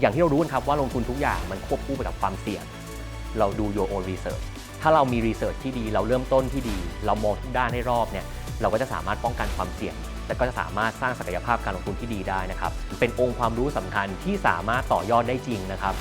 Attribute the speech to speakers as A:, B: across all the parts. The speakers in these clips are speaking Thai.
A: อย่างที่เรารู้กันครับว่าลงทุนทุกอย่างมันควบคู่ไปกับความเสี่ยง เราดู your own research ถ้าเรามี research ที่ดีเราเริ่มต้นที่ดี เรามองทุกด้านให้รอบเนี่ยเราก็จะสามารถป้องกันความเสี่ยง และก็จะสามารถสร้างศักยภาพการลงทุนที่ดีได้นะครับ เป็นองค์ความรู้สำคัญที่สามารถต่อยอดได้จริงนะครับ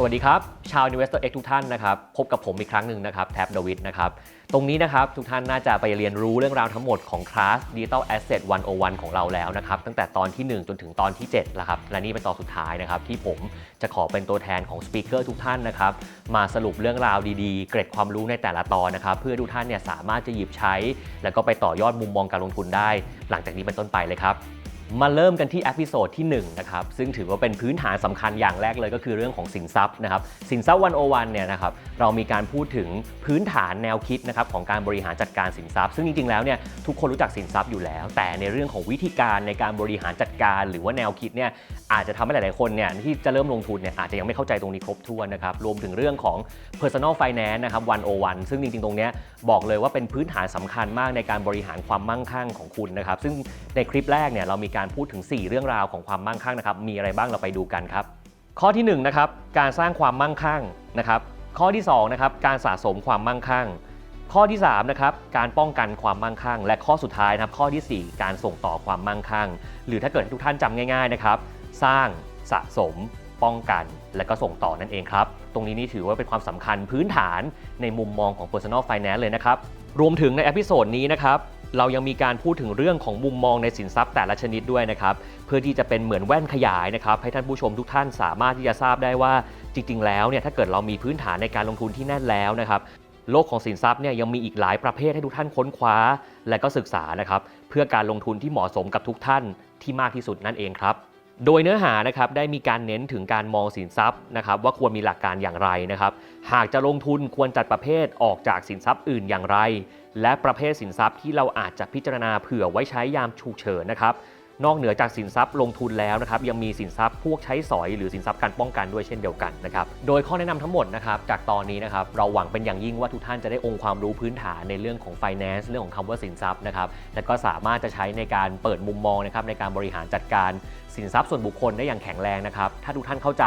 A: สวัสดีครับ ชาว Investor X ทุกท่านนะครับ พบกับผมอีกครั้งหนึ่งนะครับ แท็บดวิดนะครับ ตรงนี้นะครับ ทุกท่านน่าจะไปเรียนรู้เรื่องราวทั้งหมดของคลาส Digital Asset 101 ของเราแล้วนะครับ ตั้งแต่ตอนที่ 1 จนถึงตอนที่7แล้วครับและนี่เป็นตอนสุดท้ายนะครับ ที่ผมจะขอเป็นตัวแทนของสปีกเกอร์ทุกท่านนะครับ มาสรุปเรื่องราวดีๆ เกร็ดความรู้ในแต่ละตอนนะครับ เพื่อทุกท่านเนี่ยสามารถจะหยิบใช้ แล้วก็ไปต่อยอดมุมมองการลงทุนได้ หลังจากนี้เป็นต้นไปเลยครับ มาเริ่มกันที่อพิโซดที่1นะครับซึ่งถือว่าเป็นพื้นฐานสำคัญอย่างแรกเลยก็คือเรื่องของสินทรัพย์นะครับสินทรัพย์วันโอวันเนี่ยนะครับเรามีการพูดถึงพื้นฐานแนวคิดนะครับของการบริหารจัดการสินทรัพย์ ซึ่งจริงๆแล้วเนี่ยทุกคนรู้จักสินทรัพย์อยู่แล้ว แต่ในเรื่องของวิธีการในการบริหารจัดการ หรือว่าแนวคิดเนี่ยอาจจะทำให้หลายๆคนเนี่ยที่จะเริ่มลงทุนเนี่ยอาจจะยังไม่เข้าใจตรงนี้ครบถ้วนนะครับรวมถึงเรื่องของ personal finance นะครับ101ซึ่งจริงๆ ตรงเนี้ยบอกเลยว่าเป็นพื้นฐานสำคัญมากในการบริหารความมั่งคั่งของคุณนะครับซึ่งในคลิปแรกเนี่ยเรามีการพูดถึง 4 เรื่องราวของความมั่งคั่งนะครับ มีอะไรบ้างเราไปดูกันครับ ข้อที่1นะครับการสร้างความมั่งคั่งนะครับข้อที่2นะครับการสะสมความมั่งคั่ง ข้อที่3นะครับการป้องกันความมั่งคั่ง และข้อสุดท้ายนะครับข้อทีสี่4 การส่งต่อความมั่งคั่ง หรือถ้าเกิดให้ทุกท่านจำง่ายๆนะครับสร้างสะสมป้องกันและก็ส่งต่อนั่นเองครับ ตรงนี้นี่ถือว่าเป็นความสำคัญพื้นฐานในมุมมองของ Personal Finance เลยนะครับ รวมถึงในเอพิโซดนี้นะครับ เรายังมีการพูดถึงเรื่องของมุมมองในสินทรัพย์แต่ละชนิดด้วยนะครับ เพื่อที่จะเป็นเหมือนแว่นขยายนะครับ ให้ท่านผู้ชมทุกท่านสามารถที่จะทราบได้ว่าจริง ๆ แล้วเนี่ยถ้าเกิดเรามีพื้นฐานในการลงทุนที่แน่นแล้วนะครับโลกของสินทรัพย์เนี่ยยังมีอีกหลายประเภทให้ทุกท่านค้นคว้า และก็ศึกษานะครับ เพื่อการลงทุนที่เหมาะสมกับทุกท่านที่มากที่สุดนั่นเองครับ โดยเนื้อหานะครับได้มีการเน้นถึงการมองสินทรัพย์นะครับว่าควรมีหลักการอย่างไรนะครับ หากจะลงทุนควรจัดประเภทออกจากสินทรัพย์อื่นอย่างไร และประเภทสินทรัพย์ที่เราอาจจะพิจารณาเผื่อไว้ใช้ยามฉุกเฉินนะครับ นอกเหนือจากสินทรัพย์ลงทุนแล้วนะครับยังมีสินทรัพย์พวกใช้สอยหรือสินทรัพย์การป้องกันด้วยเช่นเดียวกันนะครับโดยข้อแนะนำทั้งหมดนะครับจากตอนนี้นะครับเราหวังเป็นอย่างยิ่งว่าทุกท่านจะได้องค์ความรู้พื้นฐานในเรื่องของ finance เรื่องของคำว่าสินทรัพย์นะครับและก็สามารถจะใช้ในการเปิดมุมมองนะครับในการบริหารจัดการสินทรัพย์ส่วนบุคคลได้อย่างแข็งแรงนะครับถ้าทุกท่านเข้าใจ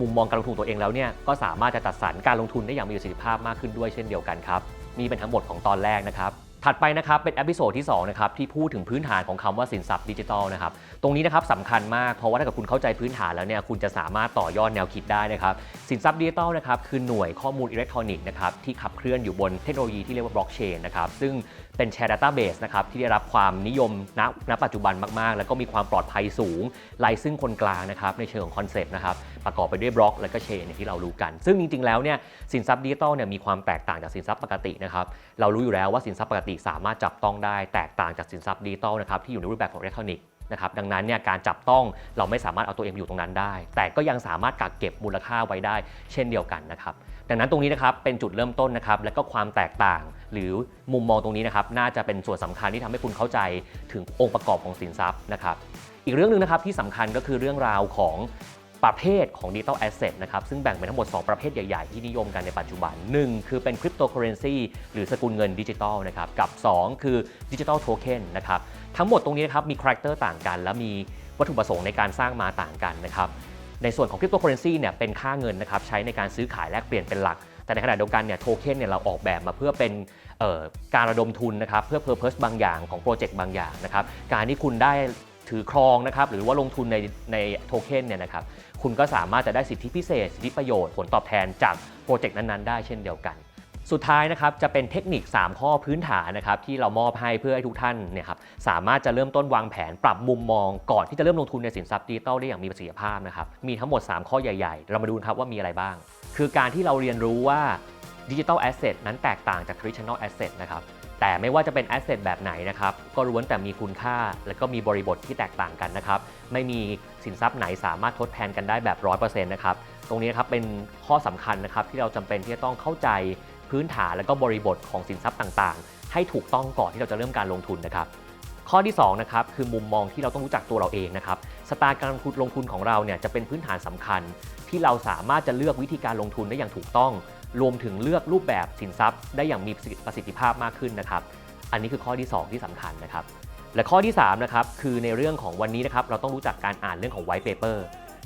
A: มุมมองการลงทุนตัวเองแล้วเนี่ยก็สามารถจะจัดสรรการลงทุนได้อย่างมีประสิทธิภาพมากขึ้นด้วยเช่นเดียวกันครับนี่เป็นทั้งหมดของตอนแรกนะครับ ถัดไปนะครับเป็นอพิโซดที่2นะครับที่พูดถึงพื้นฐานของคำว่าสินทรัพย์ดิจิทัลนะครับตรงนี้นะครับสำคัญมากเพราะว่าถ้าเกิดคุณเข้าใจพื้นฐานแล้วเนี่ยคุณจะสามารถต่อยอดแนวคิดได้นะครับสินทรัพย์ดิจิทัลนะครับคือหน่วยข้อมูลอิเล็กทรอนิกส์นะครับที่ขับเคลื่อนอยู่บนเทคโนโลยีที่เรียกว่าบล็อกเชนนะครับซึ่งเป็นแชร์ดัตต้าเบสนะครับที่ได้รับความนิยมณณปัจจุบันมากๆ แล้วก็มีความปลอดภัยสูงไร้ซึ่งคนกลางนะครับในเชิงของคอนเซปต์นะครับประกอบไปด้วยบล็อกและก็เชนที่เรารู้กัน ซึ่งจริงๆแล้วเนี่ยสินทรัพย์ดิจิตอลเนี่ยมีความแตกต่างจากสินทรัพย์ปกตินะครับเรารู้อยู่แล้วว่าสินทรัพย์ปกติสามารถจับต้องได้แตกต่างจากสินทรัพย์ดิจิตอลนะครับที่อยู่ในรูปแบบของอิเล็กทรอนิกส์ นะครับดังนั้นเนี่ยการจับต้องเราไม่สามารถเอาตัวเองไปอยู่ตรงนั้นได้ แต่ก็ยังสามารถกักเก็บมูลค่าไว้ได้ เช่นเดียวกันนะครับดังนั้นตรงนี้นะครับเป็นจุดเริ่มต้นนะครับและก็ความแตกต่าง หรือมุมมองตรงนี้นะครับน่าจะเป็นส่วนสำคัญที่ทำให้คุณเข้าใจถึงองค์ประกอบของสินทรัพย์นะครับอีกเรื่องหนึ่งนะครับที่สำคัญก็คือเรื่องราวของประเภทของ Digital Asset นะครับซึ่งแบ่งเป็นทั้งหมด 2 ประเภทใหญ่ ๆ ที่นิยมกันในปัจจุบัน 1 คือเป็นคริปโตเคอเรนซีหรือสกุลเงินดิจิทัลนะครับกับ 2 คือดิจิทัลโทเค็นนะครับ ทั้งหมดตรงนี้นะครับมีคาแรคเตอร์ต่างกัน และมีวัตถุประสงค์ในการสร้างมาต่างกันนะครับในส่วนของคริปโตเคอเรนซีเนี่ยเป็นค่าเงินนะครับใช้ในการซื้อขายแลกเปลี่ยนเป็นหลัก แต่ในขณะเดียวกันเนี่ยโทเค็นเนี่ยเราออกแบบมาเพื่อเป็นการระดมทุนนะครับเพื่อเพอร์เพสบางอย่างของโปรเจกต์บางอย่างนะครับการที่คุณได้ถือครองนะครับหรือว่าลงทุนในในโทเค็นเนี่ยนะครับคุณก็สามารถจะได้สิทธิพิเศษ สิทธิประโยชน์ผลตอบแทนจากโปรเจกต์นั้นๆ ได้เช่นเดียวกัน สุดท้ายนะครับจะเป็นเทคนิค 3 ข้อพื้นฐานนะครับที่เรามอบให้เพื่อให้ทุกท่านเนี่ยครับสามารถจะเริ่มต้นวางแผนปรับมุมมอง ก่อนที่จะเริ่มลงทุนในสินทรัพย์ดิจิตอลได้อย่างมีประสิทธิภาพนะครับมีทั้งหมด 3 ข้อใหญ่ๆ เรามาดูครับว่ามีอะไรบ้าง คือการที่เราเรียนรู้ว่าดิจิทัลแอสเซทนั้นแตกต่างจาก traditional asset นะครับแต่ไม่ว่าจะเป็นแอสเซทแบบไหนนะครับก็ล้วนแต่มีคุณค่า และก็มีบริบทที่แตกต่างกันนะครับไม่มีสินทรัพย์ไหนสามารถทดแทนกันได้แบบ 100%นะครับตรงนี้นะครับเป็นข้อสำคัญนะครับที่เราจำเป็นที่จะต้องเข้าใจ พื้นฐานและก็บริบทของสินทรัพย์ต่างๆ ให้ถูกต้องก่อนที่เราจะเริ่มการลงทุนนะครับข้อที่2นะครับคือมุมมองที่เราต้องรู้จักตัวเราเองนะครับสไตล์การลงทุนลงทุนของเราเนี่ยจะเป็นพื้นฐานสำคัญ ที่เราสามารถจะเลือกวิธีการลงทุนได้อย่างถูกต้อง รวมถึงเลือกรูปแบบสินทรัพย์ ได้อย่างมีประสิทธิภาพมากขึ้นนะครับอันนี้คือข้อที่ 2 ที่สำคัญนะครับและข้อที่3นะครับคือในเรื่องของวันนี้นะครับเราต้องรู้จักการอ่านเรื่องของ white paper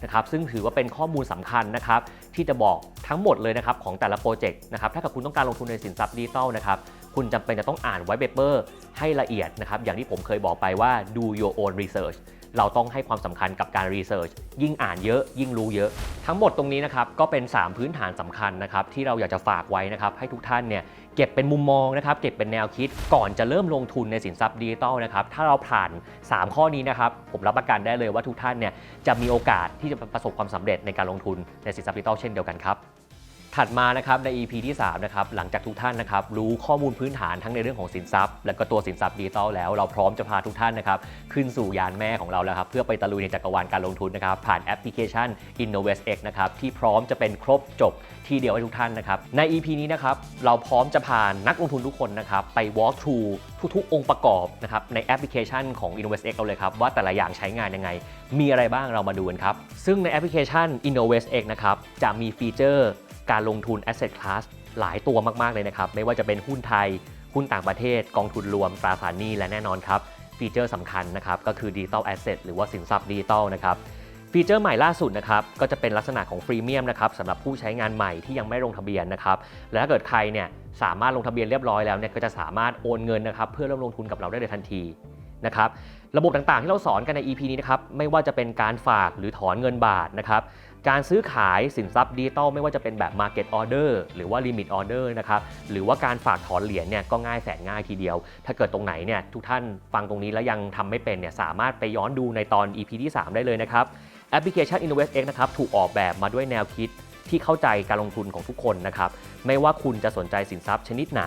A: นะครับซึ่งถือว่าเป็นข้อมูลสำคัญนะครับที่จะบอกทั้งหมดเลยนะครับของแต่ละโปรเจกต์นะครับถ้าเกิดคุณต้องการลงทุนในสินทรัพย์ดิจิทัลนะครับคุณจำเป็นจะต้องอ่านไวท์เปเปอร์ให้ละเอียดนะครับอย่างที่ผมเคยบอกไปว่า do your own research เราต้องให้ความสำคัญกับการรีเสิร์ชยิ่งอ่านเยอะ ยิ่งรู้เยอะ ทั้งหมดตรงนี้นะครับก็เป็น 3 พื้นฐานสำคัญนะครับที่เราอยากจะฝากไว้นะครับให้ทุกท่านเนี่ยเก็บเป็นมุมมองนะครับเก็บเป็นแนวคิดก่อนจะเริ่มลงทุนในสินทรัพย์ดิจิทัลนะครับถ้าเราผ่าน 3 ข้อนี้นะครับผมรับประกันได้เลยว่าทุกท่านเนี่ยจะมีโอกาสที่จะประสบความสำเร็จในการลงทุนในสินทรัพย์ดิจิทัลเช่นเดียวกันครับ ถัดมานะครับใน EP ที่3นะครับหลังจากทุกท่านนะครับรู้ข้อมูลพื้นฐานทั้งในเรื่องของสินทรัพย์ และก็ตัวสินทรัพย์ดิจิทัลแล้วเราพร้อมจะพาทุกท่านนะครับขึ้นสู่ยานแม่ของเราแล้วครับเพื่อไปตะลุยในจักรวาลการลงทุนนะครับผ่านแอปพลิเคชัน InnovestX นะครับที่พร้อมจะเป็นครบจบที่เดียวให้ทุกท่านนะครับใน EP นี้นะครับเราพร้อมจะพานักลงทุนทุกคนนะครับไป walk through ทุกๆองค์ประกอบนะครับในแอปพลิเคชันของ InnovestX เราเลยครับว่าแต่ละอย่างใช้งานยังไง มีอะไรบ้างเรามาดูกันครับซึ่งในแอปพลิเคชัน InnovestX นะครับจะมีฟีเจอร์ การลงทุน asset class หลายตัวมาก ๆ เลยนะครับ ไม่ว่าจะเป็นหุ้นไทย หุ้นต่างประเทศ กองทุนรวมตราสารหนี้และแน่นอนครับ ฟีเจอร์สำคัญนะครับ ก็คือ digital asset หรือว่าสินทรัพย์ดิจิตอลนะครับฟีเจอร์ใหม่ล่าสุดนะครับก็จะเป็นลักษณะของฟรีเมียมนะครับสำหรับผู้ใช้งานใหม่ที่ยังไม่ลงทะเบียนนะครับและถ้าเกิดใครเนี่ยสามารถลงทะเบียนเรียบร้อยแล้วเนี่ยก็จะสามารถโอนเงินนะครับเพื่อเริ่มลงทุนกับเราได้เลยทันทีนะครับ ระบบต่างๆ ที่เราสอนกันใน EP นี้นะครับ ไม่ว่าจะเป็นการฝากหรือถอนเงินบาทนะครับ การซื้อขายสินทรัพย์ดิจิตอลไม่ว่าจะเป็นแบบ Market Order หรือว่า Limit Order นะครับ หรือว่าการฝากถอนเหรียญเนี่ยก็ง่ายแสนง่ายทีเดียว ถ้าเกิดตรงไหนเนี่ยทุกท่านฟังตรงนี้แล้วยังทำไม่เป็นเนี่ยสามารถไปย้อนดูในตอน EP ที่ 3 ได้เลยนะครับ แอปพลิเคชัน InnovestX นะครับถูกออกแบบมาด้วยแนวคิด ที่เข้าใจการลงทุนของทุกคนนะครับ ไม่ว่าคุณจะสนใจสินทรัพย์ชนิดไหน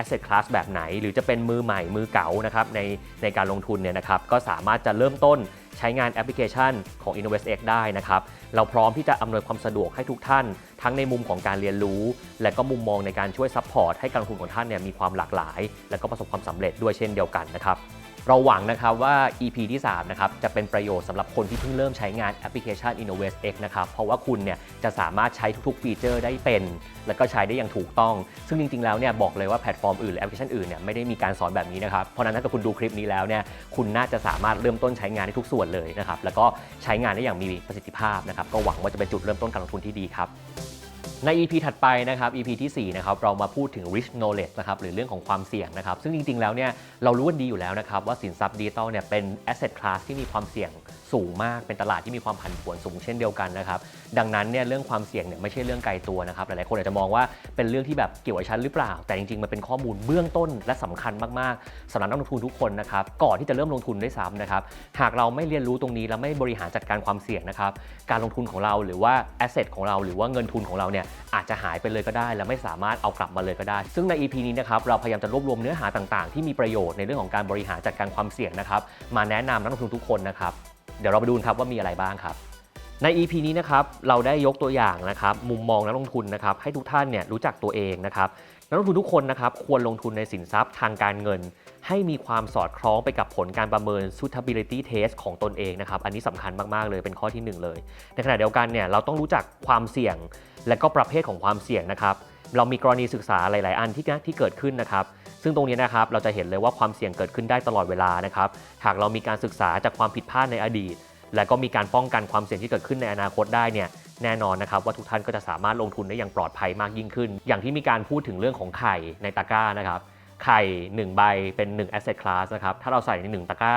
A: asset class แบบไหน หรือจะเป็นมือใหม่มือเก๋านะครับในในการลงทุนเนี่ยนะครับก็สามารถจะเริ่มต้นใช้งานแอปพลิเคชันของ InnovestX ได้นะครับ เราพร้อมที่จะอำนวยความสะดวกให้ทุกท่าน ทั้งในมุมของการเรียนรู้ และก็มุมมองในการช่วยซัพพอร์ตให้การลงทุนของท่านเนี่ยมีความหลากหลาย และก็ประสบความสำเร็จด้วยเช่นเดียวกันนะครับ เราหวังนะครับว่า EP ที่3นะครับจะเป็นประโยชน์สำหรับคนที่เพิ่งเริ่มใช้งานแอปพลิเคชัน InnovestX นะครับ เพราะว่าคุณเนี่ยจะสามารถใช้ทุกๆฟีเจอร์ได้เป็น และก็ใช้ได้อย่างถูกต้อง ซึ่งจริงๆแล้วเนี่ยบอกเลยว่าแพลตฟอร์มอื่นหรือแอปพลิเคชันอื่นเนี่ยไม่ได้มีการสอนแบบนี้นะครับ เพราะฉะนั้นถ้าเกิดคุณดูคลิปนี้แล้วเนี่ยคุณน่าจะสามารถเริ่มต้นใช้งานได้ทุกส่วนเลยนะครับแล้วก็ใช้งานได้อย่างมีประสิทธิภาพนะครับก็หวังว่าจะเป็นจุดเริ่มต้นการลงทุนที่ดีครับ ใน EP ถัดไปนะครับ EP ที่ 4 นะครับ เรามาพูดถึง risk knowledge นะครับ หรือเรื่องของความเสี่ยงนะครับ ซึ่งจริง ๆ แล้วเนี่ย เรารู้กันดีอยู่แล้วนะครับ ว่าสินทรัพย์ดิจิตอลเนี่ย เป็น asset class ที่มีความเสี่ยงสูงมาก เป็นตลาดที่มีความผันผวนสูงเช่นเดียวกันนะครับ ดังนั้นเนี่ย เรื่องความเสี่ยงเนี่ยไม่ใช่เรื่องไกลตัวนะครับ หลาย ๆ คนอาจจะมองว่าเป็นเรื่องที่แบบเกี่ยวกับฉันหรือเปล่า แต่จริง ๆ มันเป็นข้อมูลเบื้องต้นและสำคัญมาก ๆสำหรับนักลงทุนทุกคนนะครับ ก่อนที่จะเริ่มลงทุนด้วยซ้ำนะครับ หากเราไม่เรียนรู้ตรงนี้และไม่บริหารจัดการความเสี่ยงนะครับ การลงทุนของเราหรือว่า asset ของเราหรือว่าเงินทุนของเราเนี่ยอาจจะหายไปเลยก็ได้ และไม่สามารถเอากลับมาเลยก็ได้ ซึ่งใน EP นี้นะครับเราพยายามจะรวบรวมเนื้อหาต่างๆ ที่มีประโยชน์ในเรื่องของการบริหารจัดการความเสี่ยงนะครับมาแนะนำนักลงทุนทุกคนนะครับเดี๋ยวเราไปดูครับว่ามีอะไรบ้างครับใน EP นี้นะครับเราได้ยกตัวอย่างนะครับมุมมองนักลงทุนนะครับให้ทุกท่านเนี่ยรู้จักตัวเองนะครับนักลงทุนทุกคนนะครับควรลงทุนในสินทรัพย์ทางการเงิน ให้มีความสอดคล้องไปกับผลการประเมิน suitability test ของตนเองนะครับอันนี้สำคัญมาก ๆ เลยเป็นข้อทีหนึ่1 เลย ในขณะเดียวกันเนี่ยเราต้องรู้จักความเสี่ยง และก็ประเภทของความเสี่ยงนะครับ เรามีกรณีศึกษาหลาย ๆ อันที่ที่เกิดขึ้นนะครับ ซึ่งตรงนี้นะครับเราจะเห็นเลยว่าความเสี่ยงเกิดขึ้นได้ตลอดเวลานะครับ หากเรามีการศึกษาจากความผิดพลาดในอดีต และก็มีการป้องกันความเสี่ยงที่เกิดขึ้นในอนาคตได้เนี่ยแน่นอนนะครับว่าทุกท่านก็จะสามารถลงทุนได้อย่างปลอดภัยมากยิ่งขึ้น อย่างที่มีการพูดถึงเรื่องของไข่ในตะกร้านะครับ ไข่ 1 ใบเป็น 1 asset class นะครับ ถ้าเราใส่ใน 1 ตะกร้า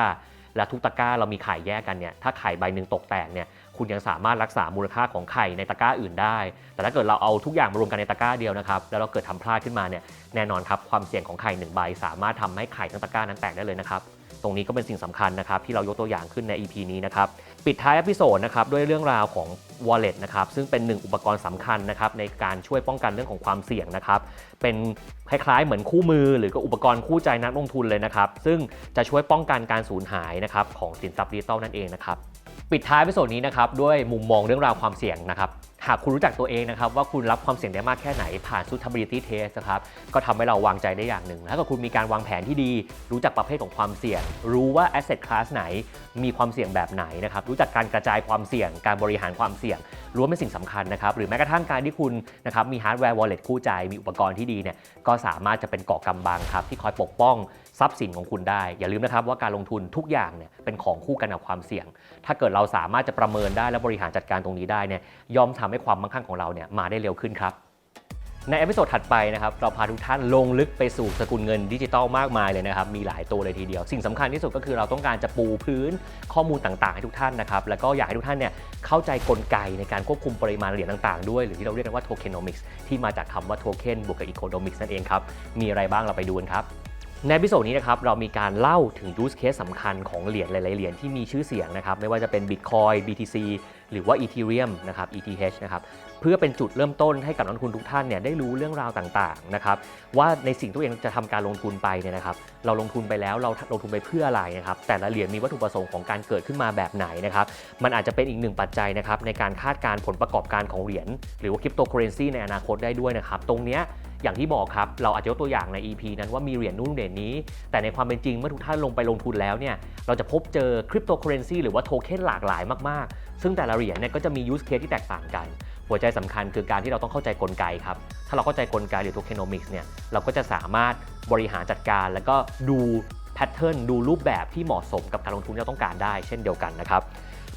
A: และทุกตะกร้าเรามีไข่แยกกันเนี่ย ถ้าไข่ใบหนึ่งตกแตกเนี่ย คุณยังสามารถรักษามูลค่าของไข่ในตะกร้าอื่นได้ แต่ถ้าเกิดเราเอาทุกอย่างมารวมกันในตะกร้าเดียวนะครับ แล้วเราเกิดทำพลาดขึ้นมาเนี่ย แน่นอนครับ ความเสี่ยงของไข่หนึ่งใบ สามารถทำให้ไข่ทั้งตะกร้านั้นแตกได้เลยนะครับ ตรงนี้ก็เป็นสิ่งสำคัญนะครับที่เรายกตัวอย่างขึ้นใน EP นี้นะครับ ปิดท้ายอพิโซดนะครับด้วยเรื่องราวของ wallet นะครับซึ่งเป็นหนึ่งอุปกรณ์สำคัญนะครับในการช่วยป้องกันเรื่องของความเสี่ยงนะครับ เป็นคล้ายๆ เหมือนคู่มือ หรือก็อุปกรณ์คู่ใจนักลงทุนเลยนะครับ ซึ่งจะช่วยป้องกันการสูญหายนะครับของสินทรัพย์ดิจิตอลนั่นเองนะครับ ปิดท้ายเอพิโซดนี้นะครับด้วยมุมมองเรื่องราวความเสี่ยงนะครับ หากคุณรู้จักตัวเองนะครับว่าคุณรับความเสี่ยงได้มากแค่ไหนผ่าน suitability test นะครับก็ทำให้เราวางใจได้อย่างหนึ่งแล้วถ้าเกิดคุณมีการวางแผนที่ดี รู้จักประเภทของความเสี่ยง รู้ว่า asset class ไหน มีความเสี่ยงแบบไหนนะครับรู้จักการกระจายความเสี่ยง การบริหารความเสี่ยงรวมเป็นสิ่งสำคัญนะครับหรือแม้กระทั่งการที่คุณนะครับมี hardware wallet คู่ใจ มีอุปกรณ์ที่ดีเนี่ยก็สามารถจะเป็นเกาะกำบังครับที่คอยปกป้องทรัพย์สินของคุณได้ อย่าลืมนะครับว่าการลงทุนทุกอย่างเนี่ยเป็นของคู่กันกับความเสี่ยง ถ้าเกิดเราสามารถจะประเมินได้และบริหารจัดการตรงนี้ได้เนี่ยย่อมทำให้ความมั่งคั่งของเราเนี่ยมาได้เร็วขึ้นครับ ในเอพิโซดถัดไปนะครับเราพาทุกท่านลงลึกไปสู่สกุลเงินดิจิตอลมากมายเลยนะครับ มีหลายตัวเลยทีเดียว สิ่งสำคัญที่สุดก็คือเราต้องการจะปูพื้นข้อมูลต่างๆ ให้ทุกท่านนะครับ แล้วก็อยากให้ทุกท่านเนี่ยเข้าใจกลไกในการควบคุมปริมาณเหรียญต่างๆ ด้วย หรือที่เราเรียกกันว่าโทเคน o มิกส์ที่มาจากคำว่าโทเค็นบวกกับอีโคโนมิกส์นั่นเองครับมีอะไรบ้างเราไปดูกันครับในพิโซดนี้นะครับเรามีการเล่าถึง use case สำคัญของเหรียญหลายๆเหรียญที่มีชื่อเสียงนะครับไม่ว่าจะเป็น Bitcoin BTC หรือว่า Ethereum นะครับ ETH นะครับเพื่อเป็นจุดเริ่มต้นให้กับนักลงทุนทุกท่านเนี่ยได้รู้เรื่องราวต่างๆนะครับว่าในสิ่งที่ตัวเองจะทำการลงทุนไปเนี่ยนะครับเราลงทุนไปแล้วเราลงทุนไปเพื่ออะไรนะครับแต่ละเหรียญมีวัตถุประสงค์ของการเกิดขึ้นมาแบบไหนนะครับมันอาจจะเป็นอีกหนึ่งปัจจัยนะครับในการคาดการผลประกอบการของเหรียญหรือว่าคริปโตเคอเรนซีในอนาคตได้ด้วยนะครับตรงเนี้ยอย่างที่บอกครับ เราอาจจะยกตัวอย่างใน EP นั้นว่ามีเหรียญนู่นเหรียญนี้ แต่ในความเป็นจริงเมื่อทุกท่านลงไปลงทุนแล้วเนี่ย เราจะพบเจอคริปโตเคอเรนซีหรือว่าโทเค็นหลากหลายมาก ซึ่งแต่ละเหรียญเนี่ยก็จะมียูสเคสที่แตกต่างกัน หัวใจสำคัญคือการที่เราต้องเข้าใจกลไกครับ ถ้าเราเข้าใจกลไกหรือโทเคนอมิกส์เนี่ย เราก็จะสามารถบริหารจัดการ แล้วก็ดูแพทเทิร์นดูรูปแบบที่เหมาะสมกับการลงทุนที่เราต้องการได้ เช่นเดียวกันนะครับ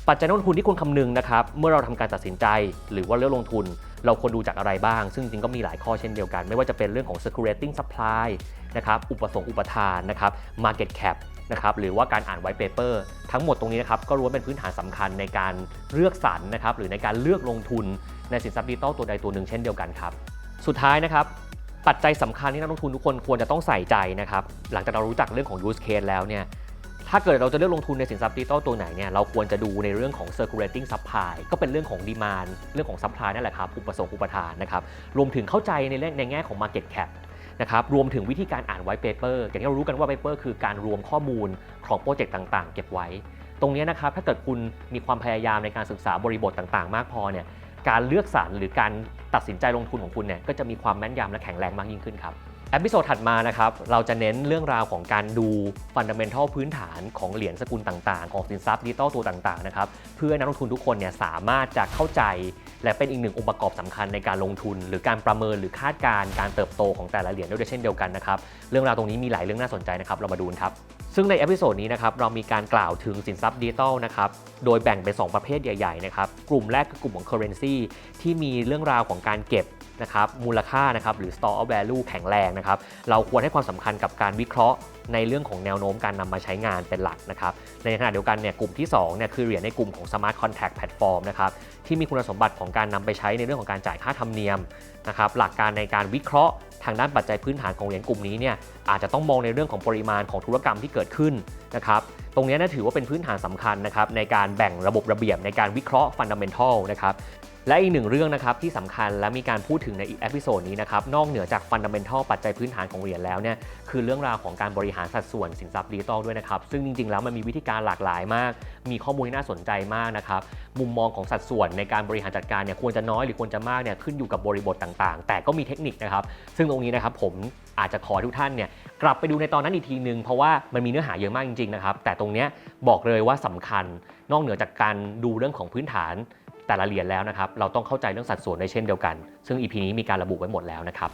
A: ปัจจัยนักลงทุนที่ควรคำนึงนะครับ เมื่อเราทำการตัดสินใจ หรือว่าเลือกลงทุน เราควรดูจากอะไรบ้าง ซึ่งจริงก็มีหลายข้อเช่นเดียวกัน ไม่ว่าจะเป็นเรื่องของ circulating supply นะครับ อุปสงค์อุปทานนะครับ market cap นะครับหรือว่าการอ่าน white paper ทั้งหมดตรงนี้นะครับก็ล้วนเป็นพื้นฐานสำคัญในการเลือกสรรนะครับหรือในการเลือกลงทุนในสินทรัพย์ดิจิตอลตัวใดตัวหนึ่งเช่นเดียวกันครับ สุดท้ายนะครับปัจจัยสำคัญที่นักลงทุนทุกคนควรจะต้องใส่ใจนะครับหลังจากเรารู้จักเรื่องของ use case แล้วเนี่ยถ้าเกิดเราจะเลือกลงทุนในสินทรัพย์ดิจิตอลตัวไหนเนี่ยเราควรจะดูในเรื่องของ circulating supply ก็เป็นเรื่องของ demand เรื่องของ supply นั่นแหละครับอุปสงค์อุปทานนะครับรวมถึงเข้าใจในเรื่องในแง่ของ market cap นะครับรวมถึงวิธีการอ่านไวท์เพเปอร์อย่างที่เรารู้กันว่าเพเปอร์คือการรวมข้อมูลของโปรเจกต์ต่างๆ เก็บไว้ ตรงนี้นะครับถ้าเกิดคุณมีความพยายามในการศึกษาบริบทต่างๆ มากพอเนี่ยการเลือกสรรหรือการตัดสินใจลงทุนของคุณเนี่ยก็จะมีความแม่นยำและแข็งแรงมากยิ่งขึ้นครับ เอพิโซดถัดมานะครับ เราจะเน้นเรื่องราวของการดูฟันดัมเ n นทัลพื้นฐานของเหรียญสกุลต่างๆ ของสินทรัพย์ดิจิตอลตัวต่างๆนะครับ เพื่อนักลงทุนทุกคนเนี่ยสามารถจะเข้าใจ และเป็นอีกหนึ่งองค์ประกอบสำคัญในการลงทุน หรือการประเมินหรือคาดการณ์การเติบโตของแต่ละเหรียญด้วยเช่นเดียวกันนะครับ เรื่องราวตรงนี้มีหลายเรื่องน่าสนใจนะครับเรามาดูนครับซึ่งในเอพิโซดนี้นะครับเรามีการกล่าวถึงสินทรัพย์ดิจิตอลนะครับโดยแบ่งเป็น 2 ประเภทใหญ่ๆนะครับกลุ่มแรกคือกลุ่มของ currency ที่มีเรื่องราวของการเก็บ นะครับมูลค่านะครับหรือ store of value แข็งแรงนะครับเราควรให้ความสำคัญกับการวิเคราะห์ในเรื่องของแนวโน้มการนำมาใช้งานเป็นหลักนะครับในขณะเดียวกันเนี่ยกลุ่มที่2เนี่ยคือเหรียญในกลุ่มของ smart contract platform นะครับที่มีคุณสมบัติของการนำไปใช้ในเรื่องของการจ่ายค่าธรรมเนียมนะครับหลักการในการวิเคราะห์ทางด้านปัจจัยพื้นฐานของเหรียญกลุ่มนี้เนี่ยอาจจะต้องมองในเรื่องของปริมาณของธุรกรรมที่เกิดขึ้นนะครับตรงนี้นะถือว่าเป็นพื้นฐานสำคัญนะครับในการแบ่งระบบระเบียบในการวิเคราะห์ฟันดัมเ n นทัลนะครับ และอีกหนึ่งเรื่องนะครับที่สำคัญและมีการพูดถึงในอีกเอพิโซดนี้นะครับนอกเหนือจากฟันดัมเ n นทัลปัจจัยพื้นฐานของเหรียญแล้วเนี่ยคือเรื่องราวของการบริหารสัดส่วนสินทรัพย์ดิจิตอลด้วยนะครับซึ่งจริงๆแล้วมันมีวิธีการหลากหลายมาก มีข้อมูลที่น่าสนใจมากนะครับมุมมองของสัดส่วนในการบริหารจัดการเนี่ยควรจะน้อยหรือควรจะมากเนี่ยขึ้นอยู่กับบริบทต่างๆ แต่ก็มีเทคนิคนะครับซึ่งตรงนี้นะครับผมอาจจะขอทุกท่านเนี่ยกลับไปดูในตอนนั้นอีกทีนึงเพราะว่ามันมีเนื้อหาเยอะมากจริงๆนะครับแต่ตรงเนี้ยบอกเลยว่าสำคัญนอกเหนือจากการดูเรื่องของพื้นฐาน แต่ละเหรียญแล้วนะครับ เราต้องเข้าใจเรื่องสัดส่วนในเช่นเดียวกัน ซึ่ง EP นี้มีการระบุไว้หมดแล้วนะครับ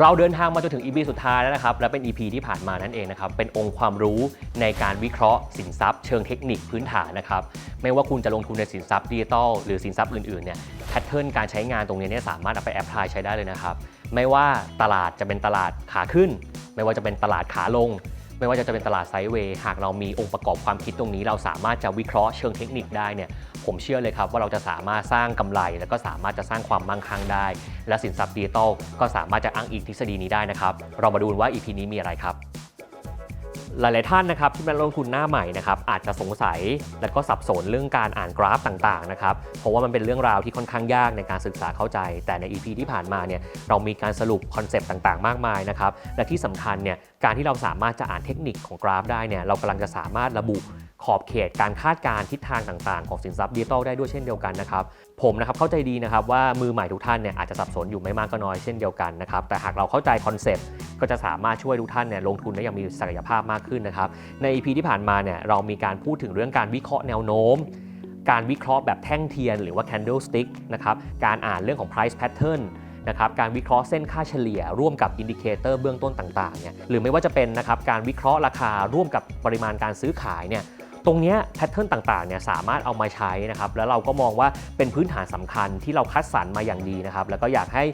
A: เราเดินทางมาจนถึง EP สุดท้ายแล้วนะครับ และเป็น EP ที่ผ่านมานั่นเองนะครับ เป็นองค์ความรู้ในการวิเคราะห์สินทรัพย์ เชิงเทคนิคพื้นฐานนะครับ ไม่ว่าคุณจะลงทุนในสินทรัพย์ดิจิตอลหรือสินทรัพย์อื่นๆ เนี่ย แพทเทิร์นการใช้งานตรงนี้เนี่ยสามารถเอาไปแอพพลายใช้ได้เลยนะครับ ไม่ว่าตลาดจะเป็นตลาดขาขึ้น ไม่ว่าจะเป็นตลาดขาลง ไม่ว่าจะเป็นตลาดไซด์เวย์หากเรามีองค์ประกอบความคิดตรงนี้ เราสามารถจะวิเคราะห์เชิงเทคนิคได้เนี่ยผมเชื่อเลยครับว่าเราจะสามารถสร้างกำไร แล้วก็สามารถจะสร้างความมั่งคั่งได้ และสินทรัพย์ดิจิตอลก็สามารถจะอ้างอิงทฤษฎีนี้ได้นะครับ เรามาดูว่า EP นี้มีอะไรครับ หลาย ๆ ท่านนะครับที่เป็นลงทุนหน้าใหม่นะครับอาจจะสงสัยและก็สับสนเรื่องการอ่านกราฟต่าง ๆ นะครับ เพราะว่ามันเป็นเรื่องราวที่ค่อนข้างยากในการศึกษาเข้าใจ แต่ใน EP ที่ผ่านมาเนี่ยเรามีการสรุปคอนเซปต์ต่าง ๆ มากมายนะครับ และที่สำคัญเนี่ยการที่เราสามารถจะอ่านเทคนิคของกราฟได้เนี่ยเรากำลังจะสามารถระบุขอบเขตการคาดการณ์ทิศทางต่าง ๆ ของสินทรัพย์ดิจิตอลได้ด้วยเช่นเดียวกันนะครับ ผมนะครับเข้าใจดีนะครับว่ามือใหม่ทุกท่านเนี่ยอาจจะสับสนอยู่ไม่มากก็น้อยเช่นเดียวกันนะครับแต่หากเราเข้าใจคอนเซปต์ก็จะสามารถช่วยทุกท่านเนี่ยลงทุนได้อย่างมีศักยภาพมากขึ้นนะครับใน EP ที่ผ่านมาเนี่ยเรามีการพูดถึงเรื่องการวิเคราะห์แนวโน้ม การวิเคราะห์แบบแท่งเทียน หรือว่า candlestick นะครับการอ่านเรื่องของ price pattern นะครับการวิเคราะห์เส้นค่าเฉลี่ย ร่วมกับอินดิเคเตอร์เบื้องต้นต่างๆเนี่ยหรือไม่ว่าจะเป็นนะครับการวิเคราะห์ราคาร่วมกับปริมาณการซื้อขายเนี่ย ตรงนี้แพทเทิร์นต่างๆเนี่ยสามารถเอามาใช้นะครับแล้วเราก็มองว่าเป็นพื้นฐานสำคัญที่เราคัดสรรมาอย่างดีนะครับแล้วก็อยากให้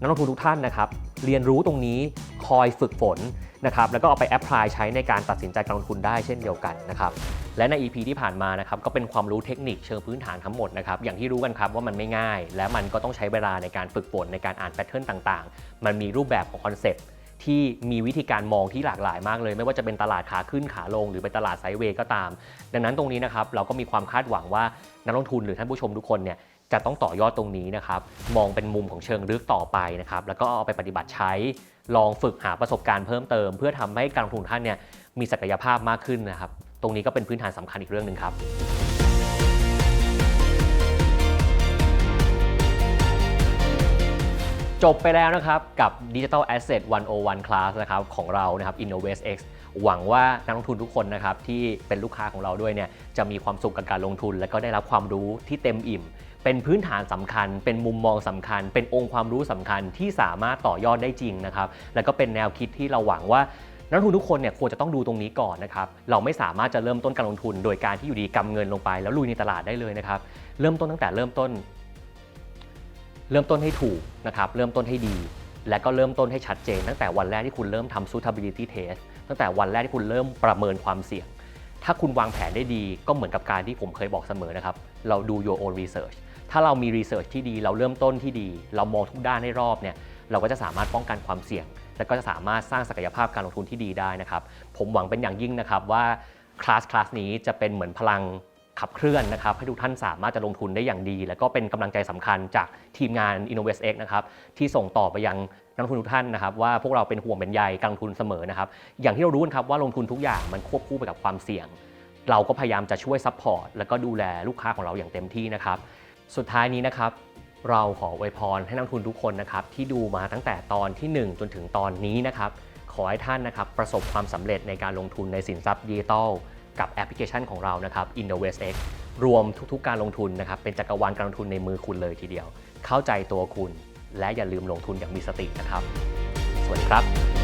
A: นักลงทุนทุกท่านนะครับเรียนรู้ตรงนี้คอยฝึกฝนนะครับแล้วก็เอาไปแอพพลายใช้ในการตัดสินใจการลงทุนได้เช่นเดียวกันนะครับและใน EP ที่ผ่านมานะครับก็เป็นความรู้เทคนิคเชิงพื้นฐานทั้งหมดนะครับอย่างที่รู้กันครับว่ามันไม่ง่าย และมันก็ต้องใช้เวลาในการฝึกฝนในการอ่านแพทเทิร์นต่างๆ มันมีรูปแบบของคอนเซ็ปต์ ที่มีวิธีการมองที่หลากหลายมากเลย ไม่ว่าจะเป็นตลาดขาขึ้นขาลง หรือเป็นตลาดไซด์เวย์ก็ตาม ดังนั้นตรงนี้นะครับเราก็มีความคาดหวังว่านักลงทุนหรือท่านผู้ชมทุกคนเนี่ยจะต้องต่อยอดตรงนี้นะครับมองเป็นมุมของเชิงลึกต่อไปนะครับแล้วก็เอาไปปฏิบัติใช้ ลองฝึกหาประสบการณ์เพิ่มเติม เพื่อทำให้การลงทุนท่านเนี่ยมีศักยภาพมากขึ้นนะครับตรงนี้ก็เป็นพื้นฐานสำคัญอีกเรื่องหนึ่งครับ จบไปแล้วนะครับกับ Digital Asset 101 Class นะครับของเรานะครับ Innovate X หวังว่านักลงทุนทุกคนนะครับที่เป็นลูกค้าของเราด้วยเนี่ยจะมีความสุขกับการลงทุน และก็ได้รับความรู้ที่เต็มอิ่ม เป็นพื้นฐานสำคัญ เป็นมุมมองสำคัญ เป็นองค์ความรู้สำคัญที่สามารถต่อยอดได้จริงนะครับแล้วก็เป็นแนวคิดที่เราหวังว่านักลงทุนทุกคนเนี่ยควรจะต้องดูตรงนี้ก่อนนะครับ เราไม่สามารถจะเริ่มต้นการลงทุน โดยการที่อยู่ดีกำเงินลงไป แล้วลุยในตลาดได้เลยนะครับ เริ่มต้นตั้งแต่เริ่มต้น เริ่มต้นให้ถูกนะครับเริ่มต้นให้ดี และก็เริ่มต้นให้ชัดเจน ตั้งแต่วันแรกที่คุณเริ่มทำ suitability test ตั้งแต่วันแรกที่คุณเริ่มประเมินความเสี่ยง ถ้าคุณวางแผนได้ดีก็เหมือนกับการที่ผมเคยบอกเสมอนะครับ เราดู your own research ถ้าเรามี research ที่ดี เราเริ่มต้นที่ดี เรามองทุกด้านให้รอบเนี่ยเราก็จะสามารถป้องกันความเสี่ยง และก็จะสามารถสร้างศักยภาพการลงทุนที่ดีได้นะครับ ผมหวังเป็นอย่างยิ่งนะครับว่าคลาสคลาสนี้จะเป็นเหมือนพลัง ขับเคลื่อนนะครับให้ทุกท่านสามารถจะลงทุนได้อย่างดี แล้วก็เป็นกำลังใจสำคัญจากทีมงาน Innovate X นะครับที่ส่งต่อไปยังนักลงทุนทุกท่านนะครับว่าพวกเราเป็นห่วงเป็นใยการลงทุนเสมอนะครับอย่างที่เรารู้กันครับว่าลงทุนทุกอย่างมันควบคู่ไปกับความเสี่ยง เราก็พยายามจะช่วยซัพพอร์ตแล้วก็ดูแลลูกค้าของเราอย่างเต็มที่นะครับสุดท้ายนี้นะครับเราขออวยพรให้นักทุนทุกคนนะครับที่ดูมาตั้งแต่ตอนที่ 1 จนถึงตอนนี้นะครับขอให้ท่านนะครับประสบความสำเร็จในการลงทุนในสินทรัพย์ดิจิทัล กับแอปพลิเคชันของเรานะครับ InnovestX รวมทุกๆ การลงทุนนะครับเป็นจักรวาลการลงทุนในมือคุณเลยทีเดียว เข้าใจตัวคุณ และอย่าลืมลงทุนอย่างมีสตินะครับ สวัสดีครับ